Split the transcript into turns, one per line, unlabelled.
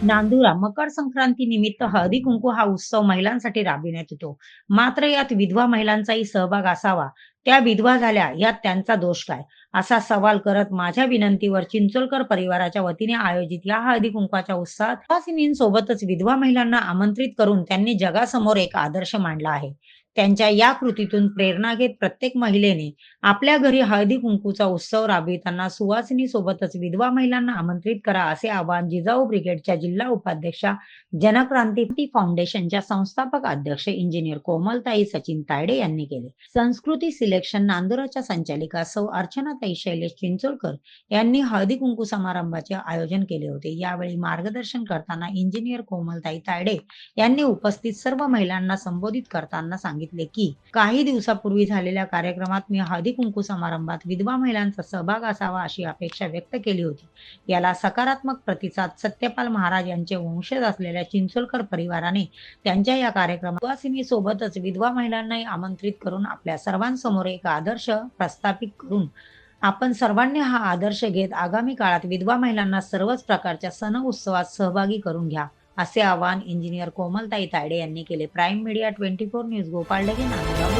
नांदुरा मकर संक्रांती निमित्त हळदी कुंकू हा उत्सव महिलांसाठी राबविण्यात येतो. मात्र यात विधवा महिलांचाही सहभाग असावा. त्या विधवा झाल्या यात त्यांचा दोष काय? असा सवाल करत माझ्या विनंतीवर चिंचोलकर परिवाराच्या वतीने आयोजित या हळदी कुंकवाच्या उत्साहात सोबतच विधवा महिलांना आमंत्रित करून त्यांनी जगासमोर एक आदर्श मांडला आहे. त्यांच्या या कृतीतून प्रेरणा घेत प्रत्येक महिलेने आपल्या घरी हळदी कुंकूचा उत्सव राबविताना सुवासिनी सोबतच विधवा महिलांना आमंत्रित करा असे आवाहन जिजाऊ ब्रिगेडच्या जिल्हा उपाध्यक्षा जनक्रांती फाउंडेशनच्या संस्थापक अध्यक्ष इंजिनियर कोमलताई सचिन तायडे यांनी केले. संस्कृती सिलेक्शन नांदुराच्या संचालिका सौ अर्चनाताई शैलेश चिंचोळकर यांनी हळदी कुंकू समारंभाचे आयोजन केले होते. यावेळी मार्गदर्शन करताना इंजिनियर कोमलताई तायडे यांनी उपस्थित सर्व महिलांना संबोधित करताना सांगितले. की काही दिवसापूर्वी झालेल्या कार्यक्रमात मी हळदी कुंकू समारंभात विधवा महिलांचा सहभाग असावा अशी अपेक्षा व्यक्त केली होती. याला सकारात्मक प्रतिसाद सत्यपाल महाराज यांचे वंशज असलेल्या चिंचोलकर परिवाराने त्यांच्या या कार्यक्रमात सुवासिनी सोबतच विधवा महिलांनाही आमंत्रित करून आपल्या सर्वांसमोर एक आदर्श प्रस्थापित करून आपण सर्वांनी हा आदर्श घेत आगामी काळात विधवा महिलांना सर्वच प्रकारच्या सण उत्सवात सहभागी करून घ्या. असे आवाहन इंजिनियर कोमलताई तायडे यांनी केले. Prime media twenty four news Gopal Dage Nandgaon